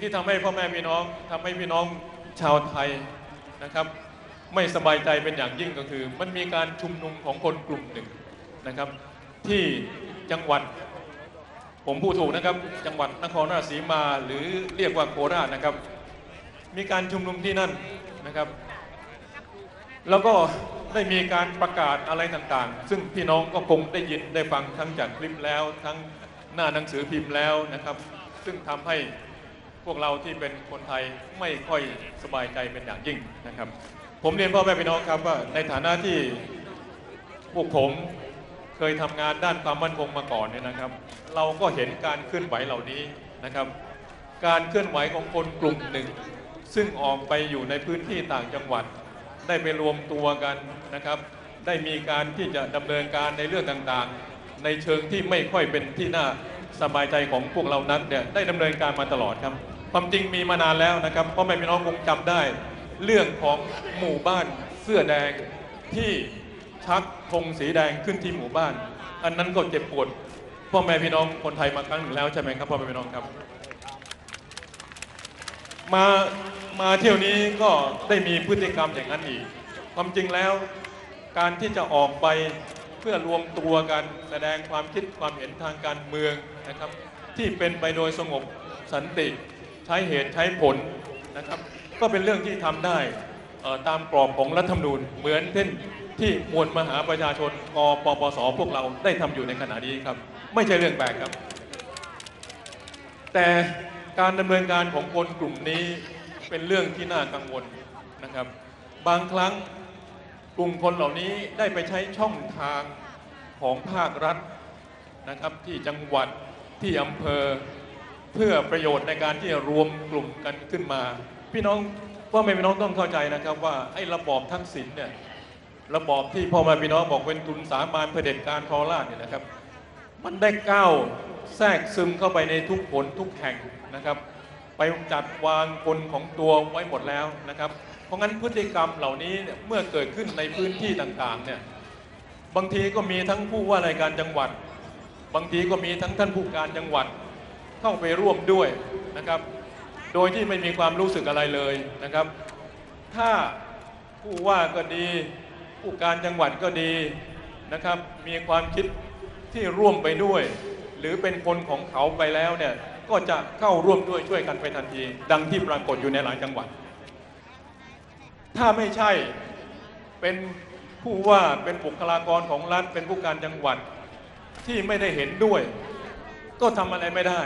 ที่ทำให้พ่อแม่พี่น้องทำให้พี่น้องชาวไทยนะครับ ไม่สบายใจเป็นอย่างยิ่งก็คือ มันมีการชุมนุมของคนกลุ่มหนึ่งนะครับ ที่จังหวัด ผมพูดถูกนะครับ จังหวัดนครราชสีมาหรือเรียกว่าโคราชนะครับ มีการชุมนุมที่นั่นนะครับ แล้วก็ได้มีการประกาศอะไรต่างๆ ซึ่งพี่น้องก็คงได้ยินได้ฟังทั้งจากคลิปแล้ว ทั้งหน้าหนังสือพิมพ์แล้วนะครับ ซึ่งทำให้ พวกเราที่เป็นคนไทยไม่ค่อยสบายใจเป็นอย่างยิ่งนะครับ ผมเรียนพ่อแม่พี่น้องครับว่าในฐานะที่พวกผมเคยทำงานด้านความมั่นคงมาก่อนเนี่ยนะครับ เราก็เห็นการเคลื่อนไหวเหล่านี้นะครับ การเคลื่อนไหวของคนกลุ่มหนึ่ง ซึ่งออกไปอยู่ในพื้นที่ต่างจังหวัด ได้ไปรวมตัวกันนะครับ ได้มีการที่จะดำเนินการในเรื่องต่างๆ ในเชิงที่ไม่ค่อยเป็นที่น่าสบายใจของพวกเรานักเนี่ยได้ดำเนินการมาตลอดครับ ความจริงมีมานานแล้วนะครับเพราะแม่พี่น้องคงจำได้ เรื่องของหมู่บ้านเสื้อแดงที่ชักธงสีแดงขึ้นที่หมู่บ้าน อันนั้นก็เจ็บปวดพ่อแม่พี่น้องคนไทยมาครั้งหนึ่งแล้วใช่ไหมครับพ่อแม่พี่น้องครับ มามาเที่ยวนี้ก็ได้มีพฤติกรรมอย่างนั้นอีก ความจริงแล้วการที่จะออกไปเพื่อรวมตัวกันแสดงความคิดความเห็นทางการเมืองนะครับ ที่เป็นไปโดยสงบสันติ ช้เหตุใช้ผลนะครับ ก็เป็นเรื่องที่ทำได้ตามกรอบของรัฐธรรมนูญ เหมือนเช่นที่มวลมหาประชาชนกปปสพวกเราได้ทำอยู่ในขณะนี้ครับ ไม่ใช่เรื่องแปลกครับ แต่การดำเนินการของคนกลุ่มนี้เป็นเรื่องที่น่ากังวลนะครับ บางครั้งกลุ่มคนเหล่านี้ได้ไปใช้ช่องทางของภาครัฐนะครับที่จังหวัดที่อำเภอ เพื่อประโยชน์ในการที่จะรวมกลุ่มกันขึ้นมา พี่น้องพ่อแม่พี่น้องต้องเข้าใจนะครับ ว่าไอ้ระบอบทักษิณเนี่ยระบอบที่พ่อแม่พี่น้องบอกเป็นทุนสามานเผด็จการทรราชเนี่ยนะครับ มันได้ก้าวแทรกซึมเข้าไปในทุกผลทุกแห่งนะครับ ไปจัดวางคนของตัวไว้หมดแล้วนะครับ เพราะงั้นพฤติกรรมเหล่านี้เนี่ยเมื่อเกิดขึ้นในพื้นที่ต่างๆเนี่ยบางทีก็มีทั้งผู้ว่าราชการจังหวัด บางทีก็มีทั้งท่านผู้การจังหวัด เข้าไปร่วมด้วยนะครับ โดยที่ไม่มีความรู้สึกอะไรเลยนะครับ ถ้าผู้ว่าก็ดี ผู้การจังหวัดก็ดีนะครับ มีความคิดที่ร่วมไปด้วย หรือเป็นคนของเขาไปแล้วเนี่ยก็จะเข้าร่วมด้วยช่วยกันไปทันที ดังที่ปรากฏอยู่ในหลายจังหวัด ถ้าไม่ใช่เป็นผู้ว่าเป็นบุคลากรของรัฐเป็นผู้การจังหวัดที่ไม่ได้เห็นด้วย ก็ทำอะไรไม่ได้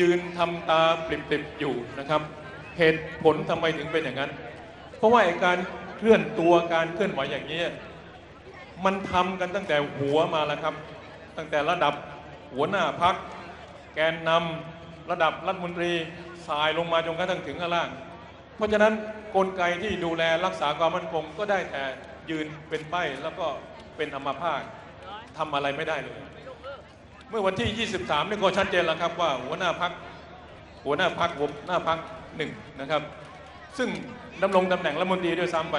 ยืนทำตาปริบๆอยู่นะครับ เหตุผลทำไมถึงเป็นอย่างนั้น เพราะว่าการเคลื่อนตัวการเคลื่อนไหวอย่างนี้ มันทำกันตั้งแต่หัวมาแล้วครับ ตั้งแต่ระดับหัวหน้าพัก แกนนำระดับรัฐมนตรีสายลงมาจนกระทั่งถึงข้างล่าง เพราะฉะนั้นกลไกที่ดูแลรักษาความมั่นคงก็ได้แต่ยืนเป็นใบ้แล้วก็เป็นอัมาพาตทำอะไรไม่ได้เลย เมื่อวันที่ 23 นี่ก็ชัดเจนแล้วครับว่าหัวหน้าพักหัวหน้าพักหัวหน้าพักหนึ่งนะครับ ซึ่งดำรงตำแหน่งรัฐมนตรีด้วยซ้ำไป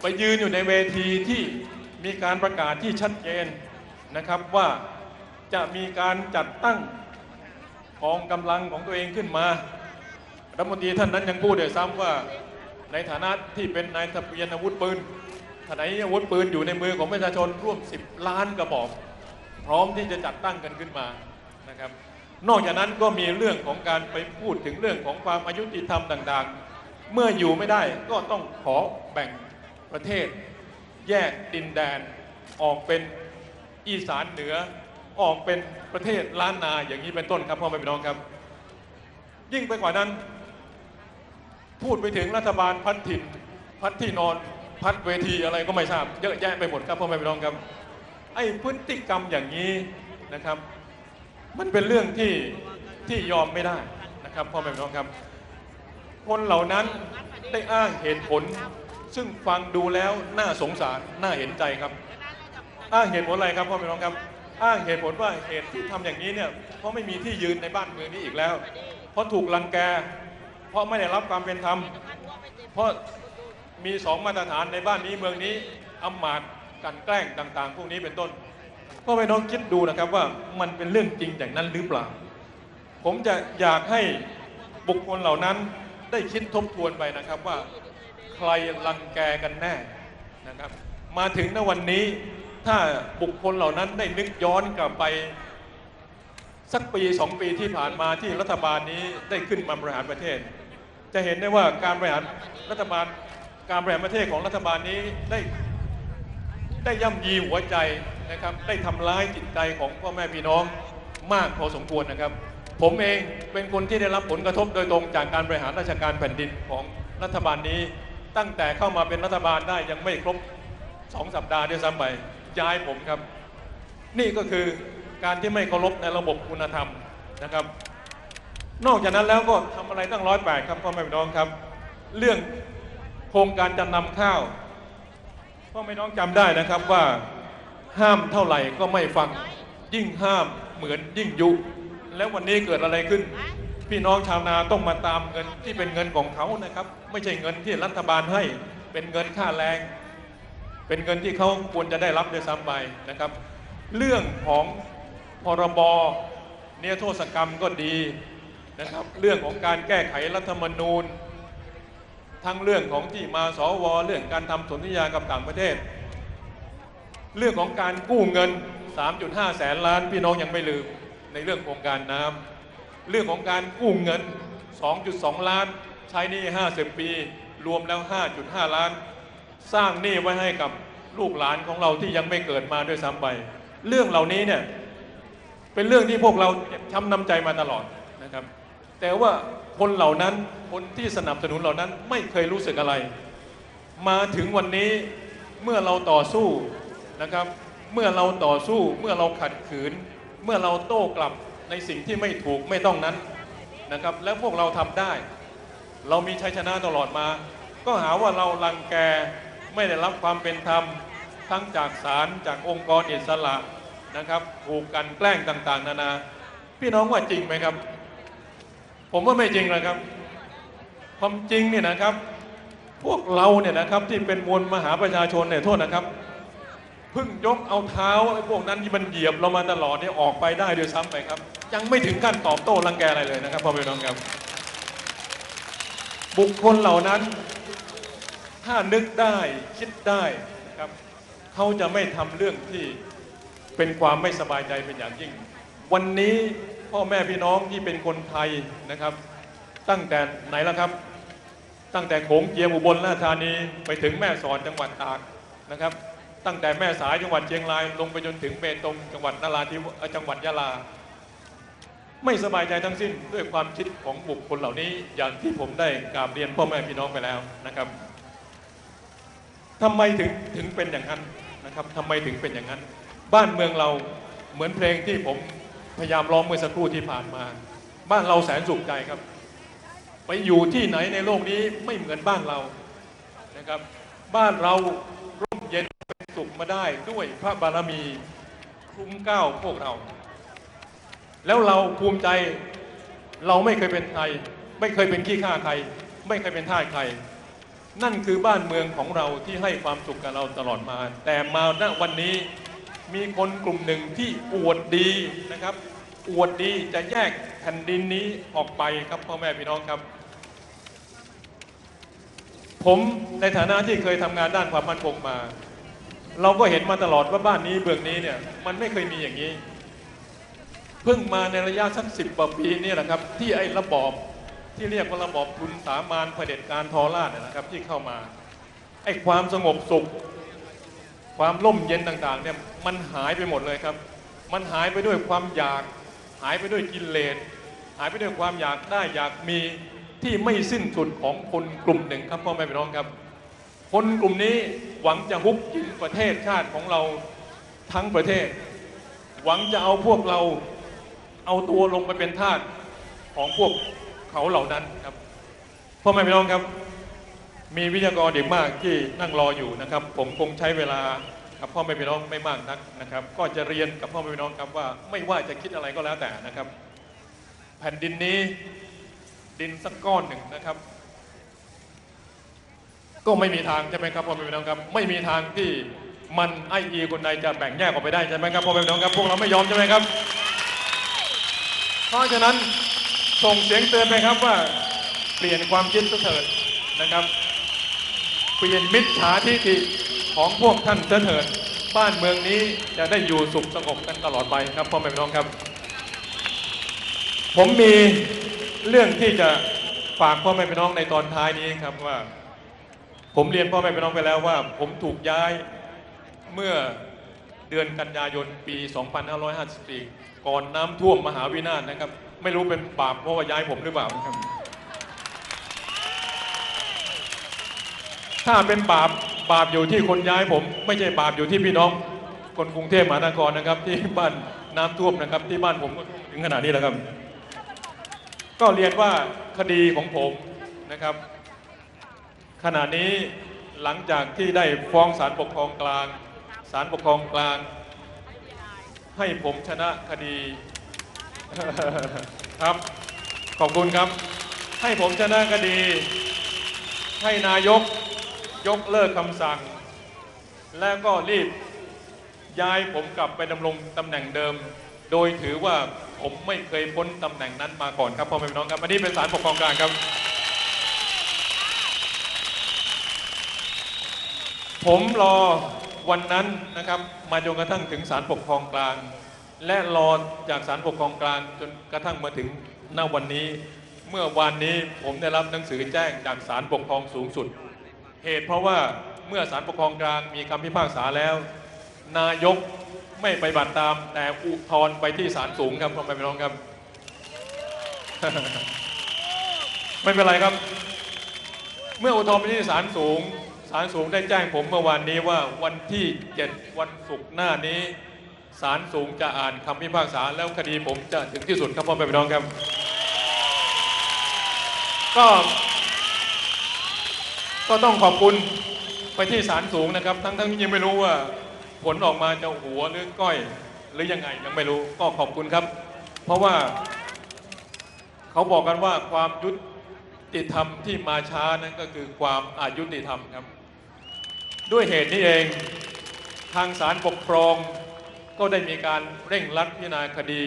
ไปยืนอยู่ในเวทีที่มีการประกาศที่ชัดเจนนะครับว่าจะมีการจัดตั้งกองกำลังของตัวเองขึ้นมารัฐมนตรีท่านนั้นยังพูดด้วยซ้ำว่าในฐานะที่เป็นนายทะเบียนอาวุธปืนขณะนี้อาวุธปืนอยู่ในมือของประชาชนร่วม 10 ล้านกระบอก พร้อมที่จะจัดตั้งกันขึ้นมานะครับ นอกจากนั้นก็มีเรื่องของการไปพูดถึงเรื่องของความอายุติธรรมต่างๆ เมื่ออยู่ไม่ได้ก็ต้องขอแบ่งประเทศ แยกดินแดนออกเป็นอีสานเหนือออกเป็นประเทศล้านนาอย่างนี้เป็นต้นครับพ่อแม่พี่น้องครับ ยิ่งไปกว่านั้น พูดไปถึงรัฐบาลพัดถิ่นพัดที่นอนพัดเวทีอะไรก็ไม่ทราบเยอะแยะไปหมดครับพ่อแม่พี่น้องครับ ไอ้พฤติกรรมอย่างนี้นะครับ มันเป็นเรื่องที่ที่ยอมไม่ได้นะครับพ่อแม่พี่น้องครับ คนเหล่านั้นได้อ้างเหตุผล ซึ่งฟังดูแล้วน่าสงสารน่าเห็นใจครับ อ้างเหตุผลอะไรครับพ่อแม่พี่น้องครับ อ้างเหตุผลว่าเหตุที่ทำอย่างนี้เนี่ยเพราะไม่มีที่ยืนในบ้านเมืองนี้อีกแล้ว เพราะถูกลังแก เพราะไม่ได้รับความเป็นธรรมเพราะมีสองมาตรฐานในบ้านนี้เมืองนี้อำมาตย์ กลันแกล้งต่างๆ พวกนี้เป็นต้นพ่อแม่น้องคิดดูนะครับว่ามันเป็นเรื่องจริงอย่างนั้นหรือเปล่า ผมจะอยากให้บุคคลเหล่านั้นได้คิดทบทวนไปนะครับว่าใครรังแกกันแน่นะครับ มาถึงณวันนี้ถ้าบุคคลเหล่านั้นได้นึกย้อนกลับไป สักปีสองปีที่ผ่านมาที่รัฐบาลนี้ได้ขึ้นมาบริหารประเทศ จะเห็นได้ว่าการบริหารรัฐบาลการบริหารประเทศของรัฐบาลนี้ได้ ได้ย่ำยีหัวใจนะครับ ได้ทำร้ายจิตใจของพ่อแม่พี่น้องมากพอสมควรนะครับ ผมเองเป็นคนที่ได้รับผลกระทบโดยตรงจากการบริหารราชการแผ่นดินของรัฐบาลนี้ ตั้งแต่เข้ามาเป็นรัฐบาลได้ยังไม่ครบสองสัปดาห์ด้วยซ้ำไปย้ายผมครับ นี่ก็คือการที่ไม่เคารพในระบบคุณธรรมนะครับ นอกจากนั้นแล้วก็ทำอะไรตั้งร้อยแปดครับพ่อแม่พี่น้องครับ เรื่องโครงการจำนำข้าว พ่อแม่น้องจำได้นะครับว่าห้ามเท่าไหร่ก็ไม่ฟังยิ่งห้ามเหมือนยิ่งยุ แล้ววันนี้เกิดอะไรขึ้น พี่น้องชาวนาต้องมาตามเงินที่เป็นเงินของเขานะครับ ไม่ใช่เงินที่รัฐบาลให้เป็นเงินค่าแรง เป็นเงินที่เขาควรจะได้รับด้วยซ้ำไปนะครับ เรื่องของพรบเนี่ยโทษกรรมก็ดีนะครับ เรื่องของการแก้ไขรัฐธรรมนูญ ทั้งเรื่องของที่มาสวเรื่องการทำสนธิญากับต่างประเทศ เรื่องของการกู้เงิน 3.5 แสนล้านพี่น้องยังไม่ลืมในเรื่องโครงการน้ำเรื่องของการกู้เงิน 2.2 ล้าน ใช้หนี้50 ปี รวมแล้ว 5.5 ล้าน สร้างหนี้ไว้ให้กับลูกหลานของเราที่ยังไม่เกิดมาด้วยซ้ำไป เรื่องเหล่านี้เนี่ยเป็นเรื่องที่พวกเราช้ำน้ำใจมาตลอดนะครับ แต่ว่า คนเหล่านั้นคนที่สนับสนุนเหล่านั้นไม่เคยรู้สึกอะไร มาถึงวันนี้เมื่อเราต่อสู้นะครับ เมื่อเราต่อสู้เมื่อเราขัดขืน เมื่อเราโต้กลับในสิ่งที่ไม่ถูกไม่ต้องนั้นนะครับ แล้วพวกเราทำได้ เรามีชัยชนะตลอดมา ก็หาว่าเราลังแกไม่ได้รับความเป็นธรรมทั้งจากศาลจากองค์กรอิสระนะครับถูกกันแกล้งต่างๆ นานา พี่น้องว่าจริงไหมครับ ผมว่าไม่จริงนะครับ ความจริงเนี่ยนะครับ พวกเราเนี่ยนะครับที่เป็นมวลมหาประชาชนเนี่ยโทษนะครับเพิ่งยกเอาเท้าไอ้พวกนั้นที่มันเหยียบเรามาตลอดเนี่ยออกไปได้ด้วยซ้ำไปครับ ยังไม่ถึงขั้นตอบโต้รังแกอะไรเลยนะครับพ่อพี่น้องครับ บุคคลเหล่านั้น ถ้านึกได้คิดได้นะครับเขาจะไม่ทำเรื่องที่เป็นความไม่สบายใจเป็นอย่างยิ่ง วันนี้ พ่อแม่พี่น้องที่เป็นคนไทยนะครับ ตั้งแต่ไหนแล้วครับ ตั้งแต่โขงเจียมอุบลราชธานีไปถึงแม่สอดจังหวัดตากนะครับ ตั้งแต่แม่สายจังหวัดเชียงรายลงไปจนถึงเบตงจังหวัดนราธิวาสจังหวัดยะลา ไม่สบายใจทั้งสิ้นด้วยความคิดของบุคคลเหล่านี้อย่างที่ผมได้กราบเรียนพ่อแม่พี่น้องไปแล้วนะครับทำไมถึงถึงเป็นอย่างนั้นนะครับทำไมถึงเป็นอย่างนั้น บ้านเมืองเราเหมือนเพลงที่ผม พยายามร้องเมื่อสักครู่ที่ผ่านมา บ้านเราแสนสุขใจครับ ไปอยู่ที่ไหนในโลกนี้ไม่เหมือนบ้านเรานะครับ บ้านเราร่มเย็นเป็นสุขมาได้ด้วยพระบารมีคุ้มเกล้าพวกเรา แล้วเราภูมิใจเราไม่เคยเป็นใครไม่เคยเป็นขี้ข้าใคร ไม่เคยเป็นท่าใคร นั่นคือบ้านเมืองของเราที่ให้ความสุขกับเราตลอดมา แต่มาณวันนี้มีคนกลุ่มหนึ่งที่อวดดีนะครับ อวดดีจะแยกแผ่นดินนี้ออกไปครับพ่อแม่พี่น้องครับ ผมในฐานะที่เคยทำงานด้านความมั่นคงมา เราก็เห็นมาตลอดว่าบ้านนี้เบืองนี้เนี่ยมันไม่เคยมีอย่างนี้ เพิ่งมาในระยะสักสิบกว่าปีนี่แหละครับ ที่ไอ้ระบอบที่เรียกว่าระบอบทุนสามานเผด็จการทอราชเนี่ยนะครับที่เข้ามาไอ้ความสงบสุข ความร่มเย็นต่างๆเนี่ยมันหายไปหมดเลยครับ มันหายไปด้วยความอยาก หายไปด้วยกิเลสหายไปด้วยความอยากได้อยากมีที่ไม่สิ้นสุดของคนกลุ่มหนึ่งครับพ่อแม่พี่น้องครับ คนกลุ่มนี้หวังจะฮุบกินประเทศชาติของเราทั้งประเทศ หวังจะเอาพวกเราเอาตัวลงไปเป็นทาสของพวกเขาเหล่านั้นครับพ่อแม่พี่น้องครับ มีวิทยากรอีกมากที่นั่งรออยู่นะครับ ผมคงใช้เวลา กับพ่อแม่พี่น้องไม่มากนักนะครับ ก็จะเรียนกับพ่อแม่พี่น้องครับว่าไม่ว่าจะคิดอะไรก็แล้วแต่นะครับ แผ่นดินนี้ดินสักก้อนหนึ่งนะครับ ก็ไม่มีทางใช่ไหมครับพ่อแม่พี่น้องครับ ไม่มีทางที่มันไอเอีคนใดจะแบ่งแยกออกไปได้ใช่ไหมครับพ่อแม่พี่น้องครับ พวกเราไม่ยอมใช่ไหมครับ เพราะฉะนั้นส่งเสียงเตือนไปครับว่าเปลี่ยนความคิดเถิดนะครับ เปลี่ยนมิจฉาทิฐิ ของพวกท่านเถิด บ้านเมืองนี้จะได้อยู่สุขสงบกันตลอดไปครับพ่อแม่พี่น้องครับ ผมมีเรื่องที่จะฝากพ่อแม่พี่น้องในตอนท้ายนี้ครับว่า ผมเรียนพ่อแม่พี่น้องไปแล้วว่า ผมถูกย้ายเมื่อเดือนกันยายนปี 2554 ก่อนน้ำท่วมมหาวินาศนะครับ ไม่รู้เป็นบาปเพราะว่าย้ายผมหรือเปล่าครับ ถ้าเป็นบาป บาปอยู่ที่คนย้ายผม ไม่ใช่บาปอยู่ที่พี่น้อง คนกรุงเทพมหานครนะครับ ที่บ้านน้ำท่วมนะครับ ที่บ้านผมถึงขนาดนี้แล้วครับ ก็เรียนว่าคดีของผมนะครับ ขณะนี้หลังจากที่ได้ฟ้องศาลปกครองกลางศาลปกครองกลาง ให้ผมชนะคดีครับ ขอบคุณครับ ให้ผมชนะคดี ให้นายก ยกเลิกคำสั่ง และก็รีบย้ายผมกลับไปดำรงตำแหน่งเดิม โดยถือว่าผมไม่เคยพ้นตำแหน่งนั้นมาก่อนครับพ่อแม่พี่น้องครับอันนี้เป็นศาลปกครองกลางครับ ผมรอวันนั้นนะครับมาจนกระทั่งถึงศาลปกครองกลาง และรอจากศาลปกครองกลางจนกระทั่งมาถึงณวันนี้ เมื่อวานนี้ผมได้รับหนังสือแจ้งจากศาลปกครองสูงสุด เหตุเพราะว่าเมื่อศาลปกครองกลางมีคำพิพากษาแล้ว นายกไม่ไปบัติตาม แต่อุทธรณ์ไปที่ศาลสูงครับพ่อแม่พี่น้องครับ ไม่เป็นไรครับ เมื่ออุทธรณ์ไปที่ศาลสูงศาลสูงได้แจ้งผมเมื่อวานนี้ว่าวันที่ 7 วันศุกร์หน้านี้ศาลสูงจะอ่านคำพิพากษาแล้วคดีผมจะถึงที่สุดครับพ่อแม่พี่น้องครับ ก็ ก็ต้องขอบคุณไปที่ศาลสูงนะครับ ทั้งทั้งที่ยังไม่รู้ว่า ผลออกมาจะหัวหรือก้อยหรือยังไงยังไม่รู้ก็ขอบคุณครับ เพราะว่า เขาบอกกันว่าความยุติธรรมที่มาช้านั้นก็คือความอายุติธรรมครับ ด้วยเหตุนี้เองทางศาลปกครองก็ได้มีการเร่งรัดพิจารณาคดี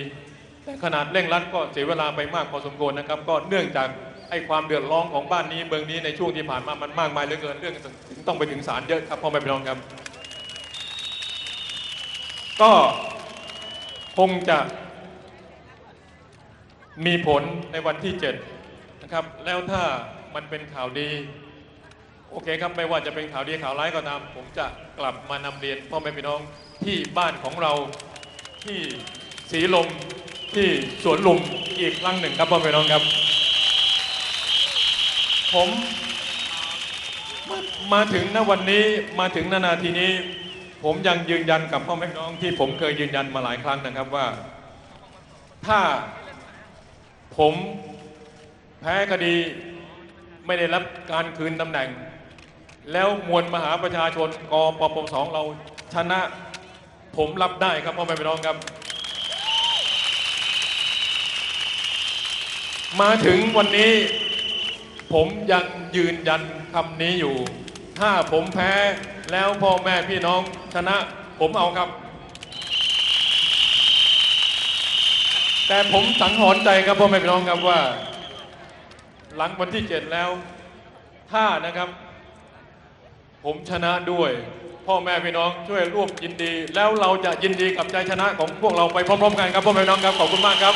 แต่ขนาดเร่งรัดก็เสียเวลาไปมากพอสมควรนะครับ ก็เนื่องจาก ไอ้ความเดือดร้อนของบ้านนี้เมืองนี้ในช่วงที่ผ่านมามันมากมายเหลือเกินเรื่องถึงต้องไปถึงศาลเยอะครับพ่อแม่พี่น้องครับ ก็คงจะมีผลในวันที่ 7 นะครับ แล้วถ้ามันเป็นข่าวดี โอเคครับไม่ว่าจะเป็นข่าวดีข่าวร้ายก็ตาม ผมจะกลับมานำเรียนพ่อแม่พี่น้องที่บ้านของเราที่สีลมที่สวนลุมอีกครั้งหนึ่งครับพ่อแม่พี่น้องครับ ผมมามาถึงณวันนี้มาถึงณนาทีนี้ ผมยังยืนยันกับพ่อแม่พี่น้องที่ผมเคยยืนยันมาหลายครั้งนะครับว่า ถ้าผมแพ้คดีไม่ได้รับการคืนตำแหน่ง แล้วมวลมหาประชาชนกปปสองเราชนะ ผมรับได้ครับพ่อแม่พี่น้องครับ มาถึงวันนี้ ผมยังยืนยันคำนี้อยู่ ถ้าผมแพ้แล้วพ่อแม่พี่น้องชนะผมเอาครับ แต่ผมสังหรณ์ใจครับพ่อแม่พี่น้องครับว่า หลังวันที่เจ็ดแล้ว ถ้านะครับ ผมชนะด้วย พ่อแม่พี่น้องช่วยร่วมยินดี แล้วเราจะยินดีกับใจชนะของพวกเราไปพร้อมๆกันครับพ่อแม่พี่น้องครับขอบคุณมากครับ